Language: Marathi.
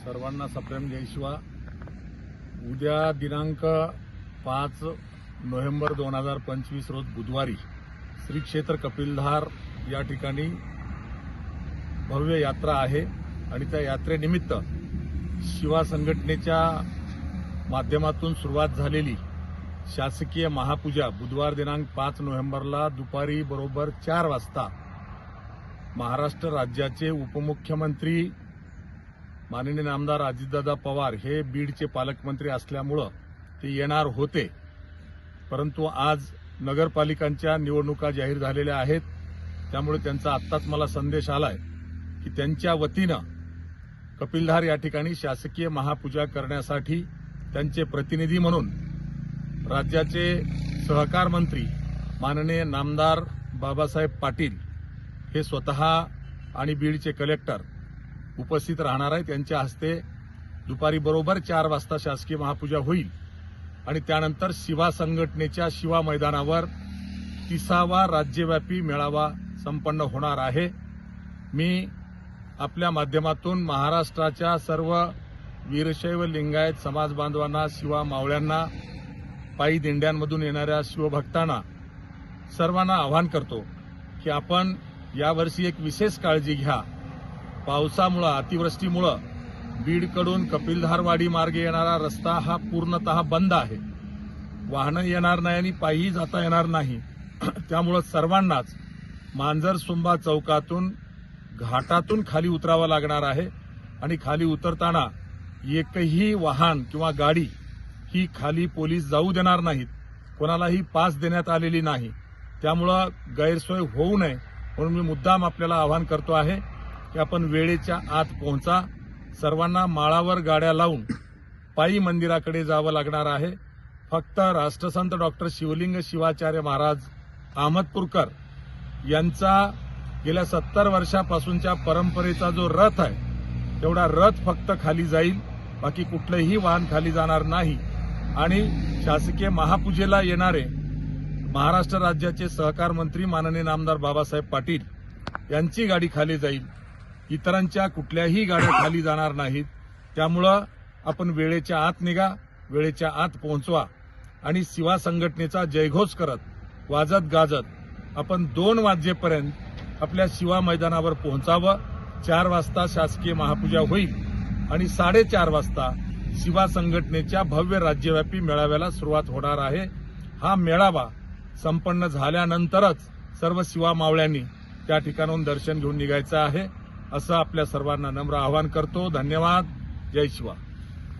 सर्वांना सप्रेम जयशिवा उद्या दिनांक पाच नोव्हेंबर दोन हजार पंचवीस रोज बुधवारी श्री क्षेत्र कपिलधार या ठिकाणी भव्य यात्रा आहे आणि त्या यात्रेनिमित्त शिवा संघटनेच्या माध्यमातून सुरुवात झालेली शासकीय महापूजा बुधवार दिनांक पाच नोव्हेंबरला दुपारी बरोबर चार वाजता महाराष्ट्र राज्याचे उपमुख्यमंत्री माननीय आमदार अजितदादा पवार हे बीडचे पालकमंत्री असल्यामुळं ते येणार होते. परंतु आज नगरपालिकांच्या निवडणुका जाहीर झालेल्या आहेत. त्यामुळे त्यांचा आत्ताच मला संदेश आलाय की त्यांच्या वतीनं कपिलधार या ठिकाणी शासकीय महापूजा करण्यासाठी त्यांचे प्रतिनिधी म्हणून राज्याचे सहकार मंत्री माननीय नामदार बाबासाहेब पाटील हे स्वतः आणि बीडचे कलेक्टर उपस्थित राहणार आहे त्यांच्या हस्ते दुपारी बरोबर चार वाजता शासकीय महापूजा होईल. आणि त्यानंतर शिवा संघटनेच्या शिवा मैदानावर तिसावा राज्यव्यापी मेळावा संपन्न होणार आहे. मी आपल्या माध्यमातून महाराष्ट्राच्या सर्व वीरशैव लिंगायत समाज बांधवांना शिवा मावळ्यांना पायी दिंड्यांमधून येणाऱ्या शिवभक्तांना सर्वांना आवाहन करतो की आपण यावर्षी एक विशेष काळजी घ्या. पावसामुळं अतिवृष्टीमुळं बीडकडून कपिलधारवाडी मार्गे येणारा रस्ता हा पूर्णतः बंद आहे. वाहनं येणार नाही आणि पायी जाता येणार नाही. त्यामुळं सर्वांनाच मांजर सुंबा चौकातून घाटातून खाली उतरावं लागणार आहे आणि खाली उतरताना एकही वाहन किंवा गाडी ही खाली पोलीस जाऊ देणार नाहीत. कोणालाही पास देण्यात आलेली नाही. त्यामुळं गैरसोय होऊ नये म्हणून मी मुद्दाम आपल्याला आवाहन करतो आहे. की आपण वेळेच्या आत पोहोचा. सर्वांना माळावर गाड्या लावून पायी मंदिराकडे जावं लागणार आहे. फक्त राष्ट्रसंत डॉक्टर शिवलिंग शिवाचार्य महाराज अहमदपूरकर यांचा गेल्या सत्तर वर्षापासूनच्या परंपरेचा जो रथ आहे तेवढा रथ फक्त खाली जाईल. बाकी कुठलंही वाहन खाली जाणार नाही. आणि शासकीय महापूजेला येणारे महाराष्ट्र राज्याचे सहकार मंत्री माननीय नामदार बाबासाहेब पाटील यांची गाडी खाली जाईल. इतरांच्या कुठल्याही गाड्या खाली जाणार नाहीत. त्यामुळं आपण वेळेच्या आत निघा वेळेच्या आत पोहोचवा. आणि शिवा संघटनेचा जयघोष करत वाजत गाजत आपण दोन वाजेपर्यंत आपल्या शिवा मैदानावर पोहोचावं. चार वाजता शासकीय महापूजा होईल. आणि साडेचार वाजता शिवा संघटनेच्या भव्य राज्यव्यापी मेळाव्याला सुरुवात होणार आहे. हा मेळावा संपन्न झाल्यानंतरच सर्व शिवा मावळ्यांनी त्या ठिकाणाहून दर्शन घेऊन निघायचं आहे. असं आपल्या सर्वांना नम्र आवाहन करतो. धन्यवाद. जय शिवा.